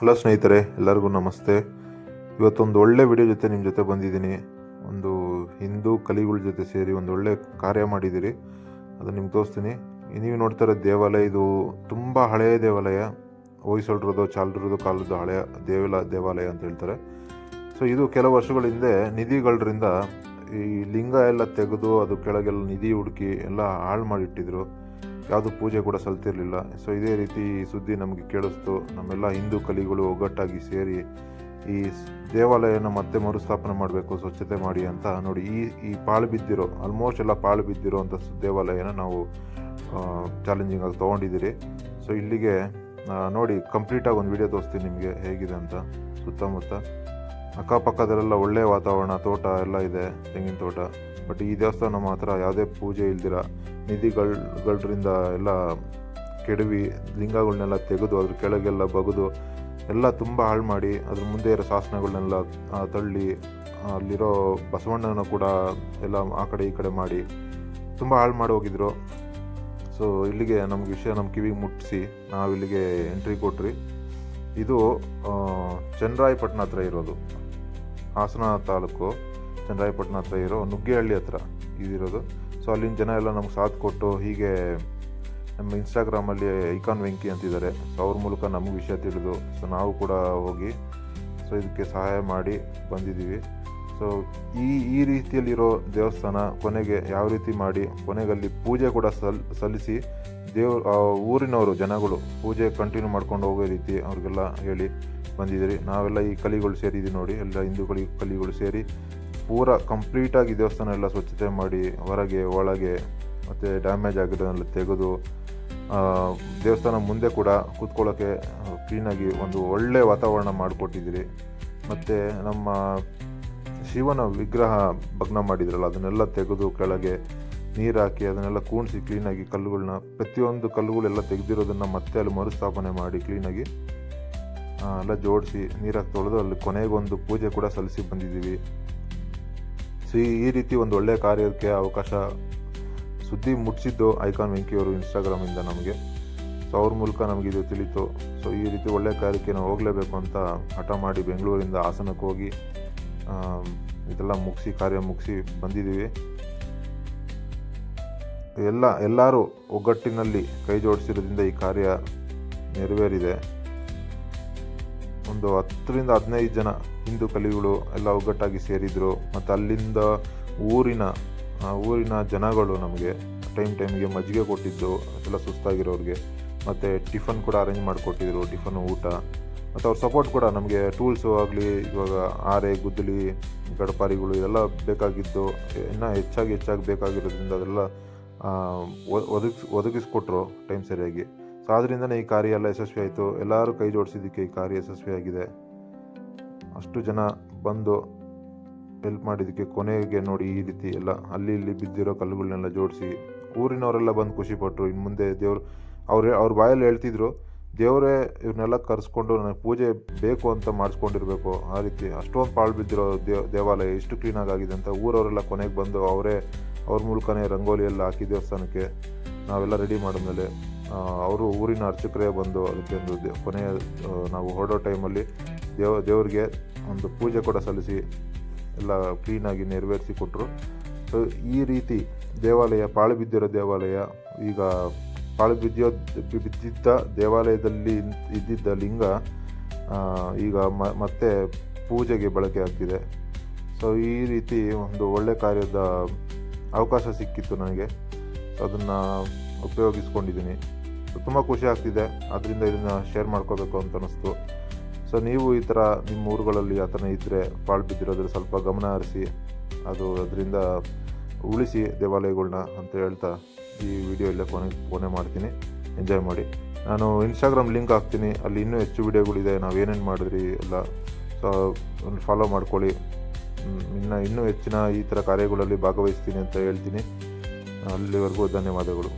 Hello ಸ್ನೇಹಿತರೆ, ಎಲ್ಲರಿಗೂ ನಮಸ್ತೆ. ಇವತ್ತೊಂದು ಒಳ್ಳೆ ವಿಡಿಯೋ ಜೊತೆ ನಿಮ್ಮ ಜೊತೆ ಬಂದಿದ್ದೀನಿ. ಒಂದು ಹಿಂದೂ ಕಲಿಗಳ ಜೊತೆ ಸೇರಿ ಒಂದು ಒಳ್ಳೆ ಕಾರ್ಯ ಮಾಡಿದ್ದೀರಿ. ಅದು ನಿಮ್ಗೆ ತೋರಿಸ್ತೀನಿ. ನೀವು ನೋಡ್ತಾ ದೇವಾಲಯ, ಇದು ತುಂಬ ಹಳೆಯ ದೇವಾಲಯ. ಹೊಯ್ಸಳರದು ಚಾಲರದು ಕಾಲದ ಹಳೆಯ ದೇವಲ, ದೇವಾಲಯ ಅಂತ ಹೇಳ್ತಾರೆ. ಸೊ ಇದು ಕೆಲವು ವರ್ಷಗಳ ಹಿಂದೆ ನಿಧಿಗಳರಿಂದ ಈ ಲಿಂಗ ಎಲ್ಲ ತೆಗೆದು ಅದು ಕೆಳಗೆಲ್ಲ ನಿಧಿ ಹುಡುಕಿ ಎಲ್ಲ ಹಾಳು ಮಾಡಿಟ್ಟಿದ್ರು. ಯಾವುದು ಪೂಜೆ ಕೂಡ ಸಲ್ತಿರಲಿಲ್ಲ. ಸೊ ಇದೇ ರೀತಿ ಸುದ್ದಿ ನಮಗೆ ಕೇಳಿಸ್ತು. ನಮ್ಮೆಲ್ಲ ಹಿಂದೂ ಕಲಿಗಳು ಒಗ್ಗಟ್ಟಾಗಿ ಸೇರಿ ಈ ದೇವಾಲಯನ ಮತ್ತೆ ಮರುಸ್ಥಾಪನೆ ಮಾಡಬೇಕು, ಸ್ವಚ್ಛತೆ ಮಾಡಿ ಅಂತ ನೋಡಿ ಈ ಈ ಪಾಳು ಬಿದ್ದಿರೋ ಆಲ್ಮೋಸ್ಟ್ ಎಲ್ಲ ಪಾಳು ಬಿದ್ದಿರೋ ಅಂಥ ದೇವಾಲಯನ ನಾವು ಚಾಲೆಂಜಿಂಗ್ ಆಗಿ ತೊಗೊಂಡಿದ್ದೀರಿ. ಸೊ ಇಲ್ಲಿಗೆ ನೋಡಿ ಕಂಪ್ಲೀಟಾಗಿ ಒಂದು ವಿಡಿಯೋ ತೋರಿಸ್ತೀನಿ ನಿಮಗೆ ಹೇಗಿದೆ ಅಂತ. ಸುತ್ತಮುತ್ತ ಅಕ್ಕಪಕ್ಕದಲ್ಲೆಲ್ಲ ಒಳ್ಳೆಯ ವಾತಾವರಣ, ತೋಟ ಎಲ್ಲ ಇದೆ, ತೆಂಗಿನ ತೋಟ. ಬಟ್ ಈ ದೇವಸ್ಥಾನ ಮಾತ್ರ ಯಾವುದೇ ಪೂಜೆ ಇಲ್ದಿರ ನಿಧಿಗಳರಿಂದ ಎಲ್ಲ ಕೆಡವಿ ಲಿಂಗಗಳನ್ನೆಲ್ಲ ತೆಗೆದು ಅದ್ರ ಕೆಳಗೆಲ್ಲ ಬಗೆದು ಎಲ್ಲ ತುಂಬ ಹಾಳು ಮಾಡಿ ಅದ್ರ ಮುಂದೆ ಇರೋ ಶಾಸನಗಳನ್ನೆಲ್ಲ ತಳ್ಳಿ ಅಲ್ಲಿರೋ ಬಸವಣ್ಣನ ಕೂಡ ಎಲ್ಲ ಆ ಕಡೆ ಈ ಕಡೆ ಮಾಡಿ ತುಂಬ ಹಾಳು ಮಾಡಿ ಹೋಗಿದ್ರು. ಸೊ ಇಲ್ಲಿಗೆ ನಮ್ಗೆ ವಿಷಯ ನಮ್ಮ ಕಿವಿಗೆ ಮುಟ್ಟಿಸಿ ನಾವು ಇಲ್ಲಿಗೆ ಎಂಟ್ರಿ ಕೊಟ್ರಿ. ಇದು ಚನ್ನರಾಯಪಟ್ಟಣ ಹತ್ರ ಇರೋದು. ಹಾಸನ ತಾಲೂಕು ಚನ್ನರಾಯಪಟ್ಟಣ ಹತ್ರ ಇರೋ ನುಗ್ಗೇಹಳ್ಳಿ ಹತ್ರ ಇದಿರೋದು. ಸೊ ಅಲ್ಲಿನ ಜನ ಎಲ್ಲ ನಮ್ಗೆ ಸಾಥ್ ಕೊಟ್ಟು ಹೀಗೆ ನಮ್ಮ ಇನ್ಸ್ಟಾಗ್ರಾಮಲ್ಲಿ ಐಕಾನ್ ವೆಂಕಿ ಅಂತಿದ್ದಾರೆ. ಸೊ ಅವ್ರ ಮೂಲಕ ನಮಗೆ ವಿಷಯ ತಿಳಿದು ಸೊ ನಾವು ಕೂಡ ಹೋಗಿ ಸೊ ಇದಕ್ಕೆ ಸಹಾಯ ಮಾಡಿ ಬಂದಿದ್ದೀವಿ. ಸೊ ಈ ಈ ರೀತಿಯಲ್ಲಿರೋ ದೇವಸ್ಥಾನ ಕೊನೆಗೆ ಯಾವ ರೀತಿ ಮಾಡಿ, ಕೊನೆಗಲ್ಲಿ ಪೂಜೆ ಕೂಡ ಸಲ್, ಸಲ್ಲಿಸಿ ದೇವ್ ಊರಿನವರು ಜನಗಳು ಪೂಜೆ ಕಂಟಿನ್ಯೂ ಮಾಡ್ಕೊಂಡು ಹೋಗೋ ರೀತಿ ಅವ್ರಿಗೆಲ್ಲ ಹೇಳಿ ಬಂದಿದ್ದೀರಿ. ನಾವೆಲ್ಲ ಈ ಕಲಿಗಳು ಸೇರಿದ್ದೀವಿ ನೋಡಿ, ಎಲ್ಲ ಹಿಂದೂಗಳಿಗೆ ಕಲಿಗಳು ಸೇರಿ ಪೂರ ಕಂಪ್ಲೀಟಾಗಿ ದೇವಸ್ಥಾನ ಎಲ್ಲ ಸ್ವಚ್ಛತೆ ಮಾಡಿ ಹೊರಗೆ, ಒಳಗೆ, ಮತ್ತು ಡ್ಯಾಮೇಜ್ ಆಗಿರೋದನ್ನೆಲ್ಲ ತೆಗೆದು ದೇವಸ್ಥಾನ ಮುಂದೆ ಕೂಡ ಕೂತ್ಕೊಳ್ಳೋಕ್ಕೆ ಕ್ಲೀನಾಗಿ ಒಂದು ಒಳ್ಳೆಯ ವಾತಾವರಣ ಮಾಡಿಕೊಟ್ಟಿದ್ದೀರಿ. ಮತ್ತು ನಮ್ಮ ಶಿವನ ವಿಗ್ರಹ ಭಗ್ನ ಮಾಡಿದ್ರಲ್ಲ, ಅದನ್ನೆಲ್ಲ ತೆಗೆದು ಕೆಳಗೆ ನೀರು ಹಾಕಿ ಅದನ್ನೆಲ್ಲ ಕೂಣಿಸಿ ಕ್ಲೀನಾಗಿ ಕಲ್ಲುಗಳನ್ನ ಪ್ರತಿಯೊಂದು ಕಲ್ಲುಗಳೆಲ್ಲ ತೆಗೆದಿರೋದನ್ನು ಮತ್ತೆ ಅಲ್ಲಿ ಮರುಸ್ಥಾಪನೆ ಮಾಡಿ ಕ್ಲೀನಾಗಿ ಎಲ್ಲ ಜೋಡಿಸಿ ನೀರಾಗಿ ತೊಳೆದು ಅಲ್ಲಿ ಕೊನೆಗೊಂದು ಪೂಜೆ ಕೂಡ ಸಲ್ಲಿಸಿ ಬಂದಿದ್ದೀವಿ. ಸೊ ಈ ರೀತಿ ಒಂದು ಒಳ್ಳೆಯ ಕಾರ್ಯಕ್ಕೆ ಅವಕಾಶ ಸುದ್ದಿ ಮುಟ್ಟಿಸಿದ್ದು ಐಕಾನ್ ವೆಂಕಿಯವರು ಇನ್ಸ್ಟಾಗ್ರಾಮಿಂದ ನಮಗೆ. ಸೊ ಅವ್ರ ಮೂಲಕ ನಮಗೆ ಇದು ತಿಳಿತು. ಸೊ ಈ ರೀತಿ ಒಳ್ಳೆಯ ಕಾರ್ಯಕ್ಕೆ ನಾವು ಹೋಗಲೇಬೇಕು ಅಂತ ಹಠ ಮಾಡಿ ಬೆಂಗಳೂರಿಂದ ಹಾಸನಕ್ಕೆ ಹೋಗಿ ಇದೆಲ್ಲ ಮುಗಿಸಿ, ಕಾರ್ಯ ಮುಗಿಸಿ ಬಂದಿದ್ದೀವಿ. ಎಲ್ಲ, ಎಲ್ಲರೂ ಒಗ್ಗಟ್ಟಿನಲ್ಲಿ ಕೈ ಜೋಡಿಸಿರೋದ್ರಿಂದ ಈ ಕಾರ್ಯ ನೆರವೇರಿದೆ. ಒಂದು ಹತ್ತರಿಂದ ಹದಿನೈದು ಜನ ಹಿಂದೂ ಕಲಿಗಳು ಎಲ್ಲ ಒಗ್ಗಟ್ಟಾಗಿ ಸೇರಿದ್ರು. ಮತ್ತು ಅಲ್ಲಿಂದ ಊರಿನ ಊರಿನ ಜನಗಳು ನಮಗೆ ಟೈಮ್ ಟೈಮ್ಗೆ ಮಜ್ಜಿಗೆ ಕೊಟ್ಟಿದ್ದು ಎಲ್ಲ ಸುಸ್ತಾಗಿರೋರಿಗೆ. ಮತ್ತು ಟಿಫನ್ ಕೂಡ ಅರೇಂಜ್ ಮಾಡಿಕೊಟ್ಟಿದ್ರು, ಟಿಫನ್, ಊಟ. ಮತ್ತು ಅವ್ರ ಸಪೋರ್ಟ್ ಕೂಡ ನಮಗೆ ಟೂಲ್ಸು ಆಗಲಿ, ಇವಾಗ ಆರೆ ಗುದ್ದಲಿ ಗಡಪಾರಿಗಳು ಇದೆಲ್ಲ ಬೇಕಾಗಿದ್ದು. ಇನ್ನೂ ಹೆಚ್ಚಾಗಿ ಹೆಚ್ಚಾಗಿ ಬೇಕಾಗಿರೋದ್ರಿಂದ ಅದೆಲ್ಲ ಒದಗಿಸ್, ಒದಗಿಸ್ಕೊಟ್ರು ಟೈಮ್ ಸರಿಯಾಗಿ. ಸೊ ಆದ್ದರಿಂದನೇ ಈ ಕಾರ್ಯ ಎಲ್ಲ ಯಶಸ್ವಿ ಆಯಿತು ಎಲ್ಲರೂ ಕೈ ಜೋಡಿಸಿದ್ದಕ್ಕೆ ಈ ಕಾರ್ಯ ಯಶಸ್ವಿಯಾಗಿದೆ. ಅಷ್ಟು ಜನ ಬಂದು ಹೆಲ್ಪ್ ಮಾಡಿದ್ದಕ್ಕೆ ಕೊನೆಗೆ ನೋಡಿ ಈ ರೀತಿ ಎಲ್ಲ ಅಲ್ಲಿ ಇಲ್ಲಿ ಬಿದ್ದಿರೋ ಕಲ್ಲುಗಳನ್ನೆಲ್ಲ ಜೋಡಿಸಿ ಊರಿನವರೆಲ್ಲ ಬಂದು ಖುಷಿಪಟ್ಟರು ಇನ್ನು ಮುಂದೆ ದೇವ್ರು ಅವ್ರು, ಅವ್ರ ಬಾಯಲ್ಲಿ ಹೇಳ್ತಿದ್ರು, ದೇವರೇ ಇವ್ರನ್ನೆಲ್ಲ ಕರೆಸ್ಕೊಂಡು ನನಗೆ ಪೂಜೆ ಬೇಕು ಅಂತ ಮಾಡಿಸ್ಕೊಂಡಿರ್ಬೇಕು. ಆ ರೀತಿ ಅಷ್ಟೊಂದು ಪಾಳು ಬಿದ್ದಿರೋ ದೇವ್ ದೇವಾಲಯ ಎಷ್ಟು ಕ್ಲೀನಾಗಿ ಆಗಿದೆ ಅಂತ ಊರವರೆಲ್ಲ ಕೊನೆಗೆ ಬಂದು ಅವರೇ, ಅವ್ರ ಮೂಲಕನೇ ರಂಗೋಲಿ ಎಲ್ಲ ಹಾಕಿ ದೇವಸ್ಥಾನಕ್ಕೆ ನಾವೆಲ್ಲ ರೆಡಿ ಮಾಡಿದ್ಮೇಲೆ ಅವರು ಊರಿನ ಅರ್ಚಕರೇ ಬಂದು ಅದಕ್ಕೆ ಒಂದು ಕೊನೆಯ ನಾವು ಹೊರಡೋ ಟೈಮಲ್ಲಿ ದೇವ ದೇವರಿಗೆ ಒಂದು ಪೂಜೆ ಕೂಡ ಸಲ್ಲಿಸಿ ಎಲ್ಲ ಕ್ಲೀನಾಗಿ ನೆರವೇರಿಸಿ ಕೊಟ್ಟರು ಸೊ ಈ ರೀತಿ ದೇವಾಲಯ ಪಾಳು ಬಿದ್ದಿರೋ ದೇವಾಲಯ, ಈಗ ಪಾಳು ಬಿದ್ದಿಯೋ ಬಿದ್ದಿದ್ದ ದೇವಾಲಯದಲ್ಲಿ ಇದ್ದಿದ್ದ ಲಿಂಗ ಈಗ ಮತ್ತೆ ಪೂಜೆಗೆ ಬಳಕೆ ಆಗ್ತಿದೆ. ಸೊ ಈ ರೀತಿ ಒಂದು ಒಳ್ಳೆ ಕಾರ್ಯದ ಅವಕಾಶ ಸಿಕ್ಕಿತ್ತು ನನಗೆ. ಅದನ್ನು ಉಪಯೋಗಿಸ್ಕೊಂಡಿದ್ದೀನಿ. ತುಂಬ ಖುಷಿ ಆಗ್ತಿದೆ. ಅದರಿಂದ ಇದನ್ನು ಶೇರ್ ಮಾಡ್ಕೋಬೇಕು ಅಂತ ಅನ್ನಿಸ್ತು ಸೊ ನೀವು ಈ ಥರ ನಿಮ್ಮ ಊರುಗಳಲ್ಲಿ ಆ ಥರ ಇದ್ದರೆ ಪಾಳು ಬಿದ್ದಿರೋದ್ರ ಸ್ವಲ್ಪ ಗಮನ ಹರಿಸಿ, ಅದು ಅದರಿಂದ ಉಳಿಸಿ ದೇವಾಲಯಗಳನ್ನ ಅಂತ ಹೇಳ್ತಾ ಈ ವಿಡಿಯೋ ಇಲ್ಲೇ ಕೊನೆ ಕೊನೆ ಮಾಡ್ತೀನಿ. ಎಂಜಾಯ್ ಮಾಡಿ. ನಾನು ಇನ್ಸ್ಟಾಗ್ರಾಮ್ ಲಿಂಕ್ ಹಾಕ್ತೀನಿ. ಅಲ್ಲಿ ಇನ್ನೂ ಹೆಚ್ಚು ವಿಡಿಯೋಗಳಿದೆ ನಾವು ಏನೇನು ಮಾಡಿದ್ರಿ ಎಲ್ಲ ಸೊ ಒಂದು ಫಾಲೋ ಮಾಡ್ಕೊಳ್ಳಿ. ಇನ್ನು, ಇನ್ನೂ ಹೆಚ್ಚಿನ ಈ ಥರ ಕಾರ್ಯಗಳಲ್ಲಿ ಭಾಗವಹಿಸ್ತೀನಿ ಅಂತ ಹೇಳ್ತೀನಿ. ಅಲ್ಲಿವರೆಗೂ ಧನ್ಯವಾದಗಳು.